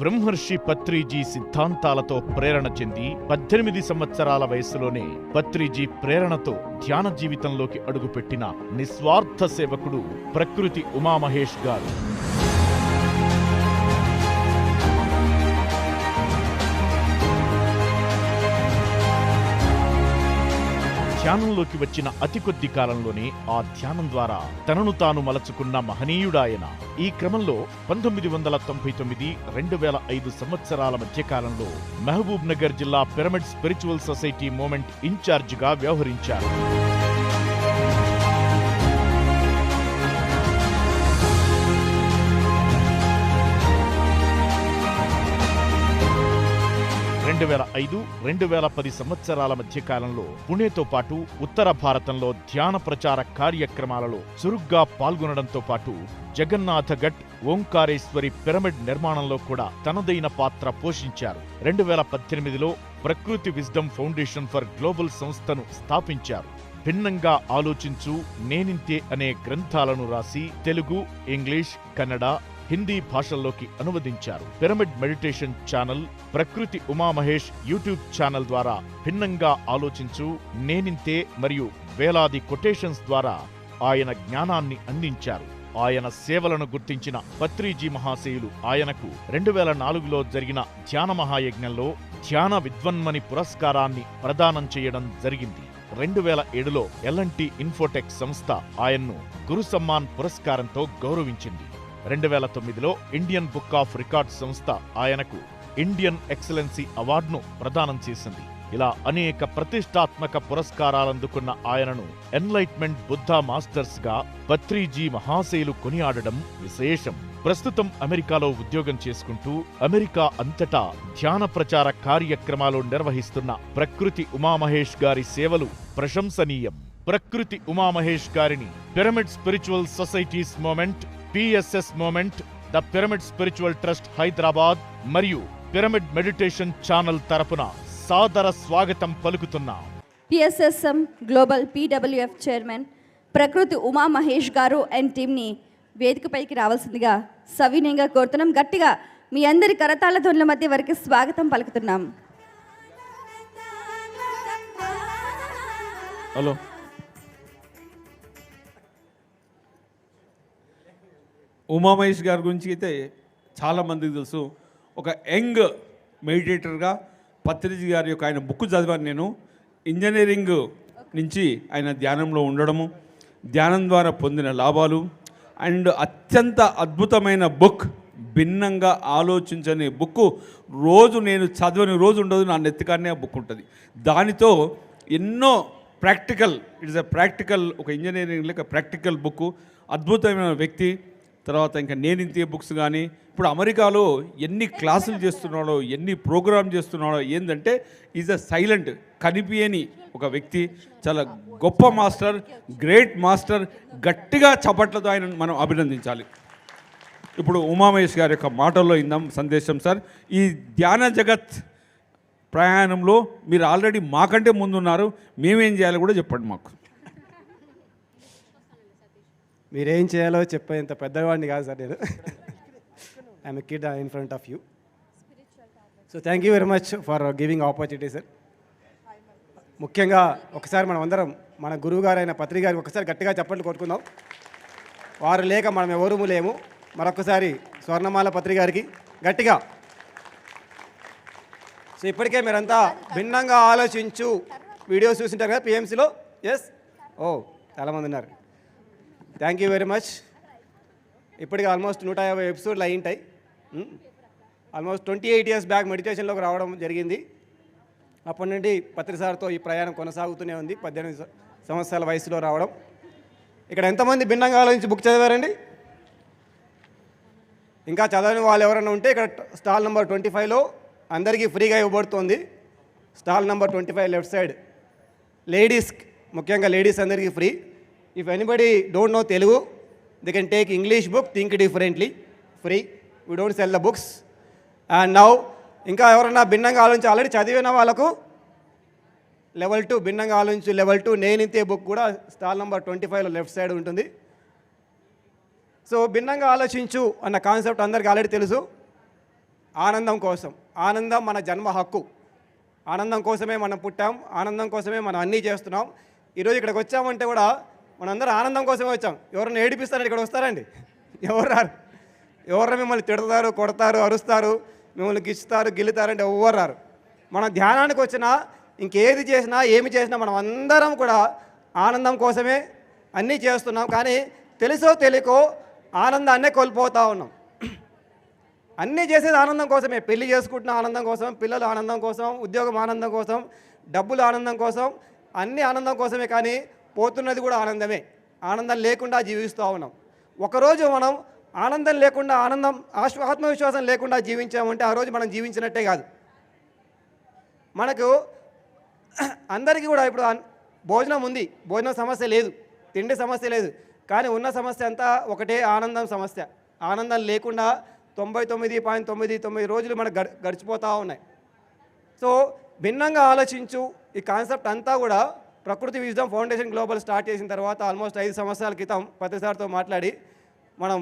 బ్రహ్మర్షి పత్రిజీ సిద్ధాంతాలతో ప్రేరణ చెంది పద్దెనిమిది సంవత్సరాల వయసులోనే పత్రిజీ ప్రేరణతో ధ్యాన జీవితంలోకి అడుగుపెట్టిన నిస్వార్థ సేవకుడు ప్రకృతి ఉమామహేష్ గారు. ధ్యానంలోకి వచ్చిన అతి కొద్ది కాలంలోనే ఆ ధ్యానం ద్వారా తనను తాను మలచుకున్న మహనీయుడాయన ఈ క్రమంలో పంతొమ్మిది వందల తొంభై తొమ్మిది రెండు వేల ఐదు సంవత్సరాల మధ్య కాలంలో మహబూబ్ నగర్ జిల్లా పిరమిడ్ స్పిరిచువల్ సొసైటీ మూమెంట్ ఇన్ఛార్జిగా వ్యవహరించారు. రెండు వేల ఐదు రెండు వేల పది సంవత్సరాల మధ్య కాలంలో పుణేతో పాటు ఉత్తర భారతంలో ధ్యాన ప్రచార కార్యక్రమాలలో చురుగ్గా పాల్గొనడంతో పాటు జగన్నాథఘట్ ఓంకారేశ్వరి పిరమిడ్ నిర్మాణంలో కూడా తనదైన పాత్ర పోషించారు. రెండు వేల పద్దెనిమిదిలో ప్రకృతి విజ్డమ్ ఫౌండేషన్ ఫర్ గ్లోబల్ సంస్థను స్థాపించారు. భిన్నంగా ఆలోచించు నేనింతే అనే గ్రంథాలను రాసి తెలుగు ఇంగ్లీష్ కన్నడ హిందీ భాషల్లోకి అనువదించారు. పిరమిడ్ మెడిటేషన్ ఛానల్ ప్రకృతి ఉమామహేష్ యూట్యూబ్ ఛానల్ ద్వారా భిన్నంగా ఆలోచించు నేనింతే మరియు వేలాది కొటేషన్స్ ద్వారా ఆయన జ్ఞానాన్ని అందించారు. ఆయన సేవలను గుర్తించిన పత్రిజీ మహాశయులు ఆయనకు రెండు వేల నాలుగులో జరిగిన ధ్యాన మహాయజ్ఞంలో ధ్యాన విద్వన్మని పురస్కారాన్ని ప్రదానం చేయడం జరిగింది. రెండు వేల ఏడులో ఎల్ఎన్టీ ఇన్ఫోటెక్ సంస్థ ఆయన్ను గురు సమ్మాన్ పురస్కారంతో గౌరవించింది. రెండు వేల తొమ్మిదిలో ఇండియన్ బుక్ ఆఫ్ రికార్డ్స్ సంస్థ ఆయనకు ఇండియన్ ఎక్సలెన్సీ అవార్డును ప్రదానం చేసింది. ఇలా అనేక ప్రతిష్టాత్మక పురస్కారాలందుకున్న ఆయనను ఎన్లైట్మెంట్ బుద్ధ మాస్టర్స్గా పత్రిజీ మహాశయులు కొనియాడడం విశేషం. ప్రస్తుతం అమెరికాలో ఉద్యోగం చేసుకుంటూ అమెరికా అంతటా ధ్యాన ప్రచార కార్యక్రమాలు నిర్వహిస్తున్న ప్రకృతి ఉమామహేష్ గారి సేవలు ప్రశంసనీయం. ప్రకృతి ఉమామహేష్ గారిని pyramid spiritual societies movement PSS movement the pyramid spiritual trust Hyderabad మరియు పిరమిడ్ మెడిటేషన్ ఛానల్ తరపున సాదర స్వాగతం పలుకుతున్నాం. పిఎస్ఎస్ఎం గ్లోబల్ పీడబ్ల్యూఎఫ్ చైర్మన్ ప్రకృతి ఉమా మహేష్ గారు అండ్ టీంని వేదికపైకి రావాల్సిందిగా సవినయంగా కోరుతున్నాం. గట్టిగా మీ అందరి కరతాళ ధ్వనుల మధ్య వారికి స్వాగతం పలుకుతున్నాం. హలో. ఉమామహేష్ గారి గురించి అయితే చాలామందికి తెలుసు. ఒక యంగ్ మెడిటేటర్గా పత్రిజీ గారి యొక్క ఆయన బుక్ చదివాను నేను. ఇంజనీరింగ్ నుంచి ఆయన ధ్యానంలో ఉండడము ధ్యానం ద్వారా పొందిన లాభాలు అండ్ అత్యంత అద్భుతమైన బుక్ భిన్నంగా ఆలోచించని బుక్ రోజు నేను చదవని రోజు ఉండదు నా నెత్తికానే ఆ బుక్ ఉంటుంది. దానితో ఎన్నో ప్రాక్టికల్ ఇట్స్ ఎ ప్రాక్టికల్ ఒక ఇంజనీరింగ్ లేక ప్రాక్టికల్ బుక్ అద్భుతమైన వ్యక్తి. తర్వాత ఇంకా నేను ఇంతే బుక్స్ కానీ ఇప్పుడు అమెరికాలో ఎన్ని క్లాసులు చేస్తున్నాడో ఎన్ని ప్రోగ్రామ్ చేస్తున్నాడో ఏంటంటే ఈజ్ అ సైలెంట్ కనిపించని ఒక వ్యక్తి చాలా గొప్ప మాస్టర్ గ్రేట్ మాస్టర్ గట్టిగా చప్పట్లతో ఆయన మనం అభినందించాలి. ఇప్పుడు ఉమామహేష్ గారి యొక్క మాటల్లో ఇందాం సందేశం సార్. ఈ ధ్యాన జగత్ ప్రయాణంలో మీరు ఆల్రెడీ మాకంటే ముందున్నారు మేమేం చేయాలో కూడా చెప్పండి మాకు. మీరేం చేయాలో చెప్పేంత పెద్దవాడిని కాదు సార్ నేను. I'm kid in front of you so thank you very much for giving opportunity sir ముఖ్యంగా ఒకసారి మనం అందరం మన గురువు గారైన పత్రి గారికి ఒకసారి గట్టిగా చప్పట్లు కొట్టుకుందాం. వారు లేక మనం ఎవరూ లేము. మరొకసారి స్వర్ణమాల పత్రి గారికి గట్టిగా. సో ఇప్పటికే మీరంతా భిన్నంగా ఆలోచించు. వీడియోస్ చూసింటారు కదా పిఎంసీలో ఎస్ ఓ oh, చాలామంది ఉన్నారు. థ్యాంక్ యూ వెరీ మచ్ ఇప్పటికి ఆల్మోస్ట్ నూట యాభై ఎపిసోడ్లు అయి ఉంటాయి almost twenty eight years back మెడిటేషన్లోకి రావడం జరిగింది. అప్పటి నుండి పత్రిసార్తో ఈ ప్రయాణం కొనసాగుతూనే ఉంది పద్దెనిమిది సంవత్సరాల వయసులో రావడం. ఇక్కడ ఎంతమంది భిన్నంగా ఆలోచించి బుక్ చదివారండి? ఇంకా చదవని వాళ్ళు ఎవరైనా ఉంటే ఇక్కడ స్టాల్ నెంబర్ ట్వంటీ ఫైవ్లో అందరికీ ఫ్రీగా ఇవ్వబడుతోంది. Stall number twenty five left side. Ladies ముఖ్యంగా లేడీస్ అందరికీ free. If anybody don't know Telugu they can take English book think differently free we don't sell the books and now ఇంకా ఎవరైనా భిన్నంగా ఆలోచించి already చదివిన వాళ్ళకు లెవెల్ టూ భిన్నంగా ఆలోచించు లెవెల్ టూ నేనింతే బుక్ కూడా స్టాల్ నెంబర్ ట్వంటీ ఫైవ్లో లెఫ్ట్ సైడ్ ఉంటుంది. సో భిన్నంగా ఆలోచించు అన్న కాన్సెప్ట్ అందరికీ ఆల్రెడీ తెలుసు. ఆనందం కోసం. ఆనందం మన జన్మ హక్కు. ఆనందం కోసమే మనం పుట్టాం. ఆనందం కోసమే మనం అన్నీ చేస్తున్నాం. ఈరోజు ఇక్కడికి వచ్చామంటే కూడా మనందరం ఆనందం కోసమే వచ్చాం. ఎవరైనా ఏడిపిస్తారండి ఇక్కడ వస్తారండి. ఎవరు రారు. ఎవరు మిమ్మల్ని తిడతారు కొడతారు అరుస్తారు మిమ్మల్ని గిచ్చుతారు గిల్లుతారంటే ఎవరు రారు. మన ధ్యానానికి వచ్చినా ఇంకేది చేసినా ఏమి చేసినా మనం అందరం కూడా ఆనందం కోసమే అన్నీ చేస్తున్నాం. కానీ తెలుసో తెలియకో ఆనందాన్నే కోల్పోతూ ఉన్నాం. అన్నీ చేసేది ఆనందం కోసమే. పెళ్ళి చేసుకుంటున్న ఆనందం కోసం పిల్లల ఆనందం కోసం ఉద్యోగం ఆనందం కోసం డబ్బుల ఆనందం కోసం అన్ని ఆనందం కోసమే. కానీ పోతున్నది కూడా ఆనందమే. ఆనందం లేకుండా జీవిస్తూ ఉన్నాం. ఒకరోజు మనం ఆనందం లేకుండా ఆనందం ఆశ్వ ఆత్మవిశ్వాసం లేకుండా జీవించామంటే ఆ రోజు మనం జీవించినట్టే కాదు. మనకు అందరికీ కూడా ఇప్పుడు భోజనం ఉంది. భోజనం సమస్య లేదు. తిండి సమస్య లేదు. కానీ ఉన్న సమస్య అంతా ఒకటే ఆనందం సమస్య. ఆనందం లేకుండా తొంభై తొమ్మిది పాయింట్ తొమ్మిది తొమ్మిది రోజులు మనకు గడి గడిచిపోతూ ఉన్నాయి. సో భిన్నంగా ఆలోచించు. ఈ కాన్సెప్ట్ అంతా కూడా ప్రకృతి విజ్డమ్ ఫౌండేషన్ గ్లోబల్ స్టార్ట్ చేసిన తర్వాత ఆల్మోస్ట్ ఐదు సంవత్సరాల క్రితం ప్రతిసారితో మాట్లాడి మనం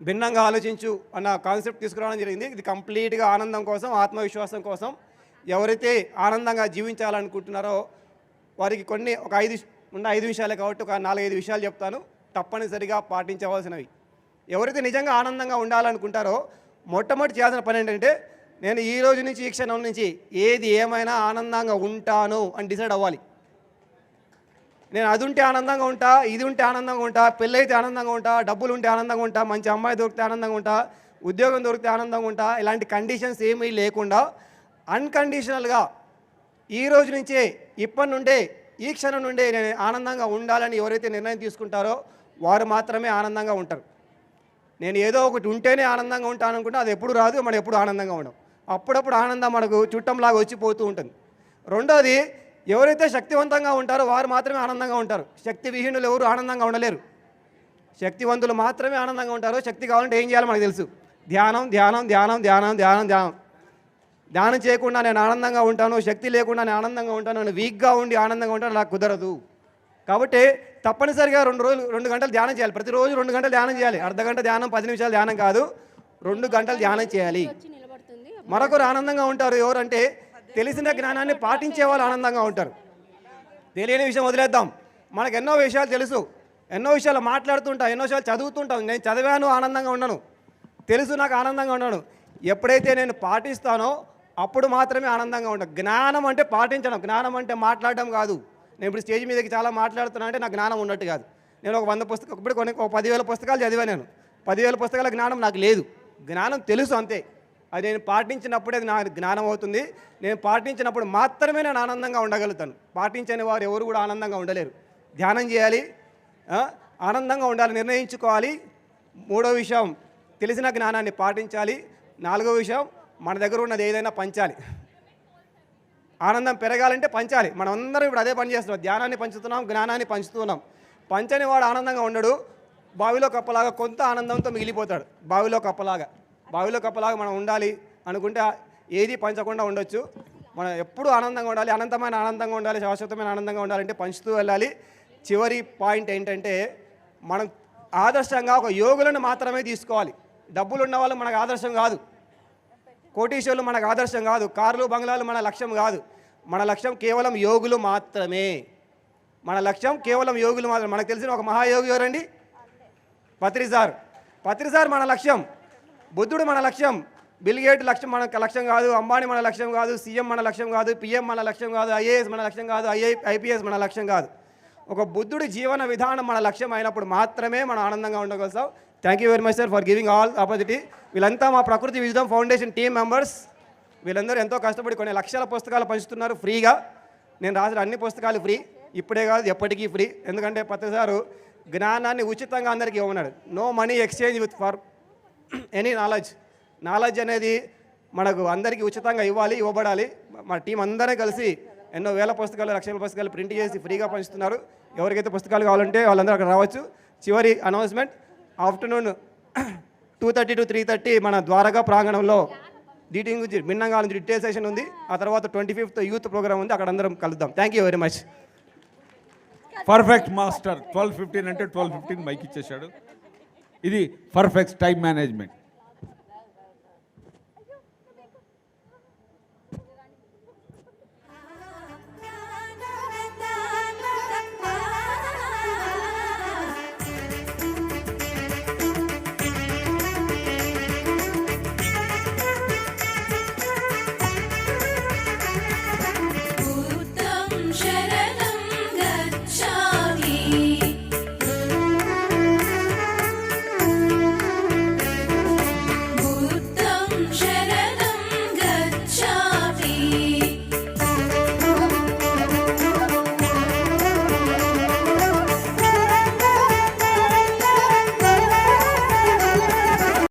భిన్నంగా ఆలోచించు అన్న కాన్సెప్ట్ తీసుకురావడం జరిగింది. ఇది కంప్లీట్గా ఆనందం కోసం ఆత్మవిశ్వాసం కోసం ఎవరైతే ఆనందంగా జీవించాలనుకుంటున్నారో వారికి కొన్ని ఒక ఐదు ఉన్న ఐదు విషయాలే కాబట్టి ఒక నాలుగైదు విషయాలు చెప్తాను. తప్పనిసరిగా పాటించవలసినవి. ఎవరైతే నిజంగా ఆనందంగా ఉండాలనుకుంటారో మొట్టమొదటి చేయాల్సిన పని ఏంటంటే నేను ఈ రోజు నుంచి ఈ క్షణం నుంచి ఏది ఏమైనా ఆనందంగా ఉంటాను అని డిసైడ్ అవ్వాలి. నేను అది ఉంటే ఆనందంగా ఉంటా ఇది ఉంటే ఆనందంగా ఉంటా పెళ్ళైతే ఆనందంగా ఉంటా డబ్బులు ఉంటే ఆనందంగా ఉంటా మంచి అమ్మాయి దొరికితే ఆనందంగా ఉంటా ఉద్యోగం దొరికితే ఆనందంగా ఉంటా ఇలాంటి కండిషన్స్ ఏమీ లేకుండా అన్కండిషనల్గా ఈ రోజు నుంచే ఇప్పటి నుండే ఈ క్షణం నుండే నేను ఆనందంగా ఉండాలని ఎవరైతే నిర్ణయం తీసుకుంటారో వారు మాత్రమే ఆనందంగా ఉంటారు. నేను ఏదో ఒకటి ఉంటేనే ఆనందంగా ఉంటాను అనుకుంటే అది ఎప్పుడు రాదు మనం ఎప్పుడు ఆనందంగా ఉండం అప్పుడప్పుడు ఆనందం మనకు చుట్టంలాగా వచ్చిపోతూ ఉంటుంది. రెండోది ఎవరైతే శక్తివంతంగా ఉంటారో వారు మాత్రమే ఆనందంగా ఉంటారు. శక్తి విహీనులు ఎవరు ఆనందంగా ఉండలేరు. శక్తివంతులు మాత్రమే ఆనందంగా ఉంటారు. శక్తి కావాలంటే ఏం చేయాలో మనకు తెలుసు. ధ్యానం ధ్యానం ధ్యానం ధ్యానం ధ్యానం ధ్యానం. ధ్యానం చేయకుండా నేను ఆనందంగా ఉంటాను శక్తి లేకుండా నేను ఆనందంగా ఉంటాను నేను వీక్గా ఉండి ఆనందంగా ఉంటాను నాకు కుదరదు. కాబట్టి తప్పనిసరిగా రెండు రోజులు రెండు గంటలు ధ్యానం చేయాలి. ప్రతిరోజు రెండు గంటలు ధ్యానం చేయాలి. అర్ధ గంట ధ్యానం పది నిమిషాలు ధ్యానం కాదు. రెండు గంటలు ధ్యానం చేయాలి. మరొకరు ఆనందంగా ఉంటారు. ఎవరంటే తెలిసిన జ్ఞానాన్ని పాటించే వాళ్ళు ఆనందంగా ఉంటారు. తెలియని విషయం వదిలేద్దాం. మనకు ఎన్నో విషయాలు తెలుసు. ఎన్నో విషయాలు మాట్లాడుతుంటాం ఎన్నో విషయాలు చదువుతుంటాం. నేను చదివాను ఆనందంగా ఉన్నాను తెలుసు నాకు ఆనందంగా ఉన్నాను ఎప్పుడైతే నేను పాటిస్తానో అప్పుడు మాత్రమే ఆనందంగా ఉంటాను జ్ఞానం అంటే పాటించడం. జ్ఞానం అంటే మాట్లాడడం కాదు. నేను ఇప్పుడు స్టేజ్ మీదకి చాలా మాట్లాడుతున్నా అంటే నాకు జ్ఞానం ఉన్నట్టు కాదు. నేను ఒక వంద పుస్తకం ఇప్పుడు కొన్ని ఒక పదివేల పుస్తకాలు చదివాను నేను. పదివేల పుస్తకాల జ్ఞానం నాకు లేదు. జ్ఞానం తెలుసు అంతే. అది నేను పాటించినప్పుడే అది నా జ్ఞానం అవుతుంది. నేను పాటించినప్పుడు మాత్రమే నేను ఆనందంగా ఉండగలుగుతాను. పాటించని వారు ఎవరు కూడా ఆనందంగా ఉండలేరు. ధ్యానం చేయాలి ఆనందంగా ఉండాలి నిర్ణయించుకోవాలి. మూడో విషయం తెలిసిన జ్ఞానాన్ని పాటించాలి. నాలుగో విషయం మన దగ్గర ఉన్నది ఏదైనా పంచాలి. ఆనందం పెరగాలంటే పంచాలి. మనం అందరం ఇప్పుడు అదే పని చేస్తున్నాం. ధ్యానాన్ని పంచుతున్నాం జ్ఞానాన్ని పంచుతున్నాం. పంచని వాడు ఆనందంగా ఉండడు. బావిలో కప్పలాగా కొంత ఆనందంతో మిగిలిపోతాడు. బావిలో కప్పలాగా. బావిలో కప్పలాగా మనం ఉండాలి అనుకుంటే ఏది పంచకుండా ఉండొచ్చు. మనం ఎప్పుడూ ఆనందంగా ఉండాలి అనంతమైన ఆనందంగా ఉండాలి శాశ్వతమైన ఆనందంగా ఉండాలంటే పంచుతూ వెళ్ళాలి. చివరి పాయింట్ ఏంటంటే మనం ఆదర్శంగా ఒక యోగులను మాత్రమే తీసుకోవాలి. డబ్బులు ఉన్న వాళ్ళు మనకు ఆదర్శం కాదు. కోటీశ్వరులు మనకు ఆదర్శం కాదు. కార్లు బంగ్లాలు మన లక్ష్యం కాదు. మన లక్ష్యం కేవలం యోగులు మాత్రమే. మన లక్ష్యం కేవలం యోగులు మాత్రమే. మనకు తెలిసిన ఒక మహాయోగి ఎవరండి? పత్రిసార్ పత్రిసార్ మన లక్ష్యం. బుద్ధుడు మన లక్ష్యం బిల్గేట్ లక్ష్యం మన లక్ష్యం కాదు అంబానీ మన లక్ష్యం కాదు సీఎం మన లక్ష్యం కాదు పిఎం మన లక్ష్యం కాదు ఐఏఎస్ మన లక్ష్యం కాదు ఐఐ ఐపీఎస్ మన లక్ష్యం కాదు. ఒక బుద్ధుడి జీవన విధానం మన లక్ష్యం అయినప్పుడు మాత్రమే మనం ఆనందంగా ఉండగలుగుతాం. Thank you very much sir for giving all opportunity వీళ్ళంతా మా ప్రకృతి విజ్డమ్ ఫౌండేషన్ టీం మెంబర్స్. వీళ్ళందరూ ఎంతో కష్టపడి కొన్ని లక్షల పుస్తకాలు పంచుతున్నారు ఫ్రీగా. నేను రాసిన అన్ని పుస్తకాలు ఫ్రీ. ఇప్పుడే కాదు ఎప్పటికీ ఫ్రీ. ఎందుకంటే పత్రిసారు జ్ఞానాన్ని ఉచితంగా అందరికీ ఇవ్వమన్నాడు. No money exchange with for any knowledge knowledge అనేది మనకు అందరికీ ఉచితంగా ఇవ్వాలి ఇవ్వబడాలి. మా టీం అందరం కలిసి ఎన్నో వేల పుస్తకాలు లక్షల పుస్తకాలు ప్రింట్ చేసి ఫ్రీగా పంచుతున్నారు. ఎవరికైతే పుస్తకాలు కావాలంటే వాళ్ళందరూ అక్కడ రావచ్చు. చివరి announcement afternoon two thirty to three thirty మన ద్వారకా ప్రాంగణంలో డీటింగ్ గురించి భిన్నంగా నుంచి డిటైల్ సెషన్ ఉంది. ఆ తర్వాత ట్వంటీ ఫిఫ్త్ యూత్ ప్రోగ్రామ్ ఉంది. అక్కడ అందరం కలుద్దాం. Thank you very much perfect master twelve fifteen అంటే ట్వెల్వ్ ఫిఫ్టీన్ మైక్ ఇచ్చేశాడు. ఇది పర్ఫెక్ట్ టైం మేనేజ్మెంట్.